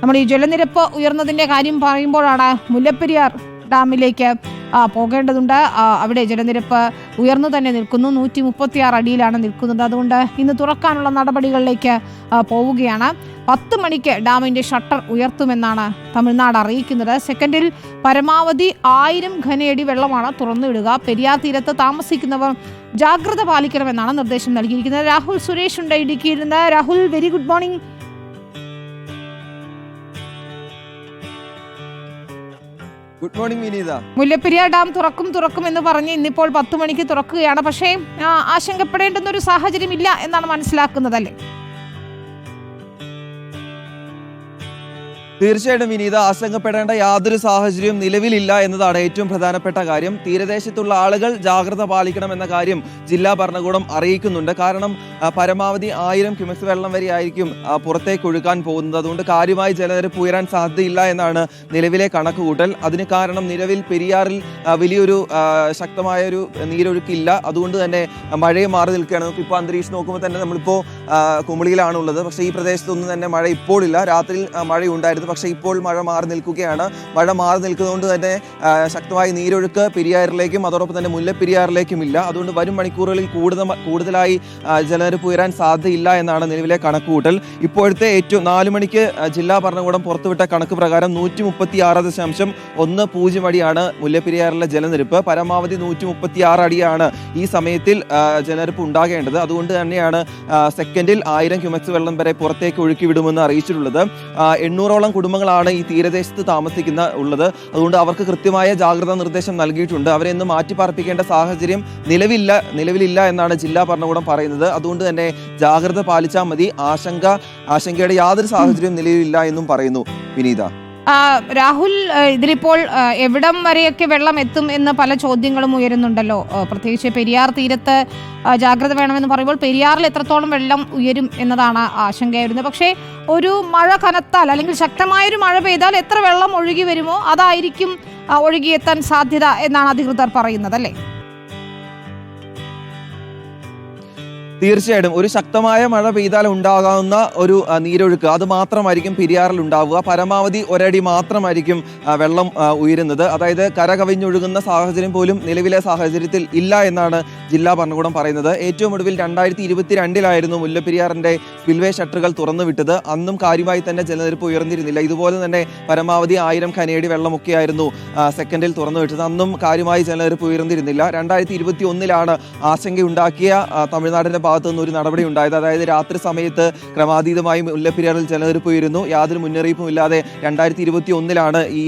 നമ്മൾ ഈ ജലനിരപ്പ് ഉയർന്നതിന്റെ കാര്യം പറയുമ്പോഴാണ് മുല്ലപ്പെരിയാർ ഡാമിലേക്ക് പോകേണ്ടതുണ്ട്. അവിടെ ജലനിരപ്പ് ഉയർന്നു തന്നെ നിൽക്കുന്നു. നൂറ്റി മുപ്പത്തിയാറ് അടിയിലാണ് നിൽക്കുന്നത്. അതുകൊണ്ട് ഇന്ന് തുറക്കാനുള്ള നടപടികളിലേക്ക് പോവുകയാണ്. പത്ത് മണിക്ക് ഡാമിന്റെ ഷട്ടർ ഉയർത്തുമെന്നാണ് തമിഴ്നാട് അറിയിക്കുന്നത്. സെക്കൻഡിൽ പരമാവധി ആയിരം ഘനയടി വെള്ളമാണ് തുറന്നുവിടുക പെരിയാർ തീരത്ത് താമസിക്കുന്നവർ ജാഗ്രത പാലിക്കണമെന്നാണ് നിർദ്ദേശം നൽകിയിരിക്കുന്നത്. രാഹുൽ സുരേഷ് ഉണ്ട് ഇടുക്കിയിൽ നിന്ന്. Rahul very good morning good morning Vineetha. Mullaperiyar dam തുറക്കും തുറക്കും എന്ന് പറഞ്ഞ് ഇന്നിപ്പോൾ പത്ത് മണിക്ക് തുറക്കുകയാണ്. പക്ഷേ ആശങ്കപ്പെടേണ്ടുന്ന ഒരു സാഹചര്യം ഇല്ല എന്നാണ് മനസ്സിലാക്കുന്നതല്ലേ തീർച്ചയായിട്ടും വിനീത ആശങ്കപ്പെടേണ്ട യാതൊരു സാഹചര്യവും നിലവിലില്ല എന്നതാണ് ഏറ്റവും പ്രധാനപ്പെട്ട കാര്യം. തീരദേശത്തുള്ള ആളുകൾ ജാഗ്രത പാലിക്കണം എന്ന കാര്യം ജില്ലാ ഭരണകൂടം അറിയിക്കുന്നുണ്ട്. കാരണം പരമാവധി ആയിരം ക്യുമെക്സ് വെള്ളം വരെ ആയിരിക്കും പുറത്തേക്ക് ഒഴുകാൻ പോകുന്നത്. അതുകൊണ്ട് കാര്യമായി ജലനിരപ്പ് ഉയരാൻ സാധ്യതയില്ല എന്നാണ് നിലവിലെ കണക്കുകൂട്ടൽ. അതിന് കാരണം നിലവിൽ പെരിയാറിൽ വലിയൊരു ശക്തമായ ഒരു നീരൊഴുക്കില്ല. അതുകൊണ്ട് തന്നെ മഴയെ മാറി നിൽക്കുകയാണ്. നമുക്കിപ്പോൾ അന്തരീക്ഷം നോക്കുമ്പോൾ തന്നെ നമ്മളിപ്പോൾ ആ, കുമിളിയിലാണ് ഉള്ളത് പക്ഷേ ഈ പ്രദേശത്തൊന്നും തന്നെ മഴ ഇപ്പോഴില്ല. രാത്രിയിൽ മഴയുണ്ടായിരുന്നു. പക്ഷേ ഇപ്പോൾ മഴ മാറി നിൽക്കുകയാണ്. മഴ മാറി നിൽക്കുന്നതുകൊണ്ട് തന്നെ ശക്തമായി നീരൊഴുക്ക് പെരിയാറിലേക്കും അതോടൊപ്പം തന്നെ മുല്ലപ്പെരിയാറിലേക്കും ഇല്ല. അതുകൊണ്ട് വരും മണിക്കൂറുകളിൽ കൂടുതൽ കൂടുതലായി ജലനിരപ്പ് ഉയരാൻ സാധ്യതയില്ല എന്നാണ് നിലവിലെ കണക്കുകൂട്ടൽ. ഇപ്പോഴത്തെ ഏറ്റവും നാല് മണിക്ക് ജില്ലാ ഭരണകൂടം പുറത്തുവിട്ട കണക്ക് പ്രകാരം നൂറ്റി മുപ്പത്തി ആറ് ദശാംശം ഒന്ന് പൂജ്യം അടിയാണ് മുല്ലപ്പെരിയാറിലെ ജലനിരപ്പ്. പരമാവധി നൂറ്റി മുപ്പത്തി ആറ് അടിയാണ് ഈ സമയത്തിൽ ജലനിരപ്പ് ഉണ്ടാകേണ്ടത്. അതുകൊണ്ട് തന്നെയാണ് ആ, സെക്കൻഡിൽ ആയിരം ക്യുമെക്സ് വെള്ളം വരെ പുറത്തേക്ക് ഒഴുക്കി വിടുമെന്ന് അറിയിച്ചിട്ടുള്ളത് എണ്ണൂറോളം കുടുംബങ്ങളാണ് ഈ തീരദേശത്ത് താമസിക്കുന്ന ഉള്ളത്. അതുകൊണ്ട് അവർക്ക് കൃത്യമായ ജാഗ്രതാ നിർദ്ദേശം നൽകിയിട്ടുണ്ട്. അവരെ ഇന്ന് മാറ്റിപ്പാർപ്പിക്കേണ്ട സാഹചര്യം നിലവില്ല നിലവിലില്ല എന്നാണ് ജില്ലാ ഭരണകൂടം പറയുന്നത്. അതുകൊണ്ട് തന്നെ ജാഗ്രത പാലിച്ചാൽ മതി. ആശങ്ക ആശങ്കയുടെ യാതൊരു സാഹചര്യവും നിലവിലില്ല എന്നും പറയുന്നു വിനീത. രാഹുൽ ഇതിലിപ്പോൾ എവിടം വരെയൊക്കെ വെള്ളം എത്തും എന്ന് പല ചോദ്യങ്ങളും ഉയരുന്നുണ്ടല്ലോ. പ്രത്യേകിച്ച് പെരിയാർ തീരത്ത് ജാഗ്രത വേണമെന്ന് പറയുമ്പോൾ പെരിയാറിൽ എത്രത്തോളം വെള്ളം ഉയരും എന്നതാണ് ആശങ്കയായിരുന്നത്. പക്ഷേ ഒരു മഴ കനത്താൽ അല്ലെങ്കിൽ ശക്തമായൊരു മഴ പെയ്താൽ എത്ര വെള്ളം ഒഴുകി വരുമോ? അതായിരിക്കും ഒഴുകിയെത്താൻ സാധ്യത എന്നാണ് അധികൃതർ പറയുന്നത് അല്ലേ? തീർച്ചയായിട്ടും ഒരു ശക്തമായ മഴ പെയ്താൽ ഉണ്ടാകാവുന്ന ഒരു നീരൊഴുക്ക്. അത് മാത്രമായിരിക്കും പെരിയാറിൽ ഉണ്ടാവുക. പരമാവധി ഒരടി മാത്രമായിരിക്കും വെള്ളം ഉയരുന്നത്. അതായത് കര കവിഞ്ഞൊഴുകുന്ന സാഹചര്യം പോലും നിലവിലെ സാഹചര്യത്തിൽ ഇല്ല എന്നാണ് ജില്ലാ ഭരണകൂടം പറയുന്നത്. ഏറ്റവും ഒടുവിൽ രണ്ടായിരത്തി ഇരുപത്തി രണ്ടിലായിരുന്നു മുല്ലപ്പെരിയാറിന്റെ സ്പിൽവേ ഷട്ടറുകൾ തുറന്നു വിട്ടത് അന്നും കാര്യമായി തന്നെ ജലനിരപ്പ് ഉയർന്നിരുന്നില്ല. ഇതുപോലെ തന്നെ പരമാവധി ആയിരം ഖനയടി വെള്ളമൊക്കെയായിരുന്നു സെക്കൻഡിൽ തുറന്നു വിട്ടത് അന്നും കാര്യമായി ജലനിരപ്പ് ഉയർന്നിരുന്നില്ല. രണ്ടായിരത്തി ഇരുപത്തി ഒന്നിലാണ് ആശങ്കയുണ്ടാക്കിയ തമിഴ്നാടിന്റെ ഭാഗത്തു നിന്ന് ഒരു നടപടി ഉണ്ടായത്. അതായത് രാത്രി സമയത്ത് ക്രമാതീതമായി മുല്ലപ്പെരിയാറിൽ ജലനിരപ്പ് ഉയരുന്നു യാതൊരു മുന്നറിയിപ്പും ഇല്ലാതെ രണ്ടായിരത്തി ഇരുപത്തി ഒന്നിലാണ് ഈ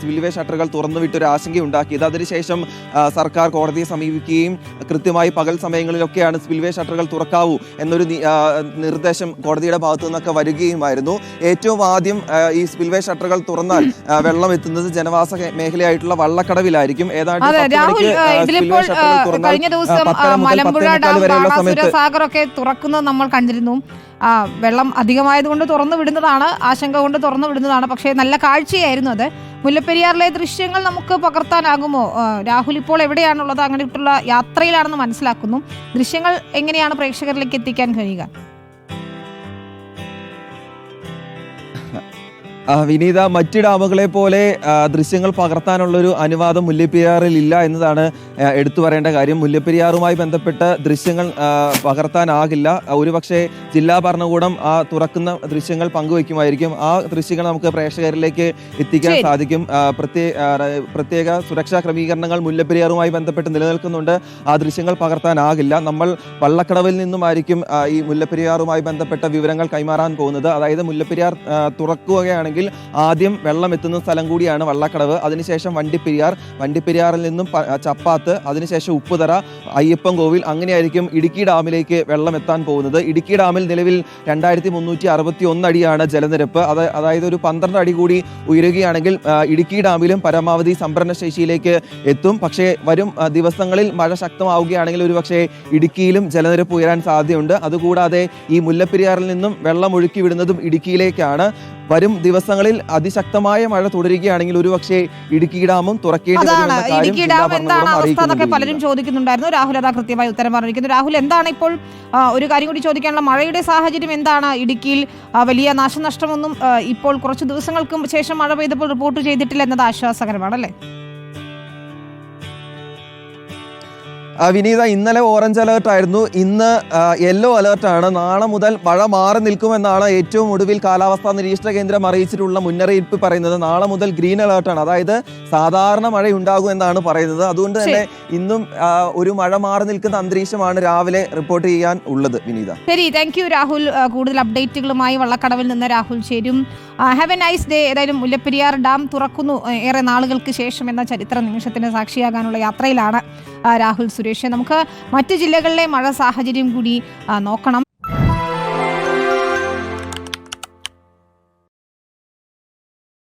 സിവിൽവേ സ്പിൽവേ ഷട്ടറുകൾ തുറന്നുവിട്ട് ഒരു ആശങ്ക ഉണ്ടാക്കിയത്. അതിനുശേഷം സർക്കാർ കോടതിയെ സമീപിക്കുകയും കൃത്യമായി പകൽ സമയങ്ങളിലൊക്കെയാണ് സ്പിൽവേ ഷട്ടറുകൾ തുറക്കാവൂ എന്നൊരു നിർദ്ദേശം കോടതിയുടെ ഭാഗത്തു നിന്നൊക്കെ വരികയുമായിരുന്നു. ഏറ്റവും ആദ്യം ഈ സ്പിൽവേ ഷട്ടറുകൾ തുറന്നാൽ വെള്ളം എത്തുന്നത് ജനവാസ മേഖലയായിട്ടുള്ള വള്ളക്കടവിലായിരിക്കും. ഏതാണ്ട് കഴിഞ്ഞ ദിവസം മലമ്പുഴ ഡാം ഒക്കെ തുറക്കുന്നത് നമ്മൾ കണ്ടിരുന്നു. വെള്ളം അധികമായതുകൊണ്ട് തുറന്നു വിടുന്നതാണ് ആശങ്ക കൊണ്ട് തുറന്നു വിടുന്നതാണ്. പക്ഷേ നല്ല കാഴ്ചയായിരുന്നു അത്. മുല്ലപ്പെരിയാറിലെ ദൃശ്യങ്ങൾ നമുക്ക് പകർത്താനാകുമോ? രാഹുൽ ഇപ്പോൾ എവിടെയാണുള്ളത്? അങ്ങനെയുള്ള യാത്രയിലാണെന്ന് മനസ്സിലാക്കുന്നു. ദൃശ്യങ്ങൾ എങ്ങനെയാണ് പ്രേക്ഷകരിലേക്ക് എത്തിക്കാൻ കഴിയുക? വിനീത മറ്റ് ഡാമുകളെ പോലെ ദൃശ്യങ്ങൾ പകർത്താനുള്ളൊരു അനുവാദം മുല്ലപ്പെരിയാറിൽ ഇല്ല എന്നതാണ് എടുത്തു പറയേണ്ട കാര്യം. മുല്ലപ്പെരിയാറുമായി ബന്ധപ്പെട്ട ദൃശ്യങ്ങൾ പകർത്താനാകില്ല. ഒരുപക്ഷെ ജില്ലാ ഭരണകൂടം ആ തുറക്കുന്ന ദൃശ്യങ്ങൾ പങ്കുവയ്ക്കുമായിരിക്കും. ആ ദൃശ്യങ്ങൾ നമുക്ക് പ്രേക്ഷകരിലേക്ക് എത്തിക്കാൻ സാധിക്കും. ആ, പ്രത്യേ- ആ, ര- പ്രത്യേക സുരക്ഷാ ക്രമീകരണങ്ങൾ മുല്ലപ്പെരിയാറുമായി ബന്ധപ്പെട്ട് നിലനിൽക്കുന്നുണ്ട്. ആ ദൃശ്യങ്ങൾ പകർത്താനാകില്ല. നമ്മൾ വള്ളക്കടവിൽ നിന്നുമായിരിക്കും ഈ മുല്ലപ്പെരിയാറുമായി ബന്ധപ്പെട്ട വിവരങ്ങൾ കൈമാറാൻ പോകുന്നത്. അതായത് മുല്ലപ്പെരിയാർ ആ, തുറക്കുകയാണെങ്കിൽ ആദ്യം വെള്ളം എത്തുന്ന സ്ഥലം കൂടിയാണ് വള്ളക്കടവ്. അതിനുശേഷം വണ്ടിപ്പെരിയാർ. വണ്ടിപ്പെരിയാറിൽ നിന്നും ചപ്പാത്ത് അതിനുശേഷം ഉപ്പുതറ അയ്യപ്പൻ കോവിൽ. അങ്ങനെയായിരിക്കും ഇടുക്കി ഡാമിലേക്ക് വെള്ളം എത്താൻ പോകുന്നത്. ഇടുക്കി ഡാമിൽ നിലവിൽ രണ്ടായിരത്തി മുന്നൂറ്റി അറുപത്തി ഒന്ന് അടിയാണ് ജലനിരപ്പ്. അത് അതായത് ഒരു പന്ത്രണ്ട് അടി കൂടി ഉയരുകയാണെങ്കിൽ ഇടുക്കി ഡാമിലും പരമാവധി സംഭരണശേഷിയിലേക്ക് എത്തും. പക്ഷേ വരും ദിവസങ്ങളിൽ മഴ ശക്തമാവുകയാണെങ്കിൽ ഒരു പക്ഷേ ഇടുക്കിയിലും ജലനിരപ്പ് ഉയരാൻ സാധ്യതയുണ്ട്. അതുകൂടാതെ ഈ മുല്ലപ്പെരിയാറിൽ നിന്നും വെള്ളം ഒഴുക്കി വിടുന്നതും ഇടുക്കിയിലേക്കാണ്. വരും ദിവസങ്ങളിൽ അതിശക്തമായ മഴ തുടരുകയാണെങ്കിൽ ഒരുപക്ഷെ ഇടുക്കി ഡാമും തുറക്കേണ്ടി അതാണ്. ഇടുക്കി ഡാം എന്താണ് അവസ്ഥ എന്നൊക്കെ പലരും ചോദിക്കുന്നുണ്ടായിരുന്നു. രാഹുൽ അതാ കൃത്യമായി ഉത്തരം പറഞ്ഞിരിക്കുന്നു. രാഹുൽ എന്താണ് ഇപ്പോൾ ഒരു കാര്യം കൂടി ചോദിക്കാനുള്ള മഴയുടെ സാഹചര്യം എന്താണ്? ഇടുക്കിയിൽ വലിയ നാശനഷ്ടമൊന്നും ഇപ്പോൾ കുറച്ച് ദിവസങ്ങൾക്കും ശേഷം മഴ പെയ്തപ്പോൾ റിപ്പോർട്ട് ചെയ്തിട്ടില്ല എന്നത് ആശ്വാസകരമാണ് അല്ലേ? വിനീത ഇന്നലെ ഓറഞ്ച് അലേർട്ട് ആയിരുന്നു. ഇന്ന് യെല്ലോ അലേർട്ട് ആണ്. നാളെ മുതൽ മഴ മാറി നിൽക്കുമെന്നാണ് ഏറ്റവും ഒടുവിൽ കാലാവസ്ഥാ നിരീക്ഷണ കേന്ദ്രം അറിയിച്ചിട്ടുള്ള മുന്നറിയിപ്പ് പറയുന്നത്. നാളെ മുതൽ ഗ്രീൻ അലേർട്ട് ആണ്. അതായത് സാധാരണ മഴ ഉണ്ടാകും എന്നാണ് പറയുന്നത്. അതുകൊണ്ട് തന്നെ ഇന്നും ഒരു മഴ മാറി നിൽക്കുന്ന അന്തരീക്ഷമാണ് രാവിലെ റിപ്പോർട്ട് ചെയ്യാൻ ഉള്ളത്. വിനീത. ശരി താങ്ക് യു രാഹുൽ. കൂടുതൽ അപ്ഡേറ്റുകളുമായി വള്ളക്കടവിൽ നിന്ന് രാഹുൽ ചേരും. ഹാവ് എ നൈസ് ഡേ ഏതായാലും മുല്ലപ്പെരിയാർ ഡാം തുറക്കുന്നു ഏറെ നാളുകൾക്ക് ശേഷം എന്ന ചരിത്ര നിമിഷത്തിന് സാക്ഷിയാകാനുള്ള യാത്രയിലാണ്. രാഹുൽ സുരേഷ്. നമുക്ക് മറ്റ് ജില്ലകളിലെ മഴ സാഹചര്യം കൂടി നോക്കണം.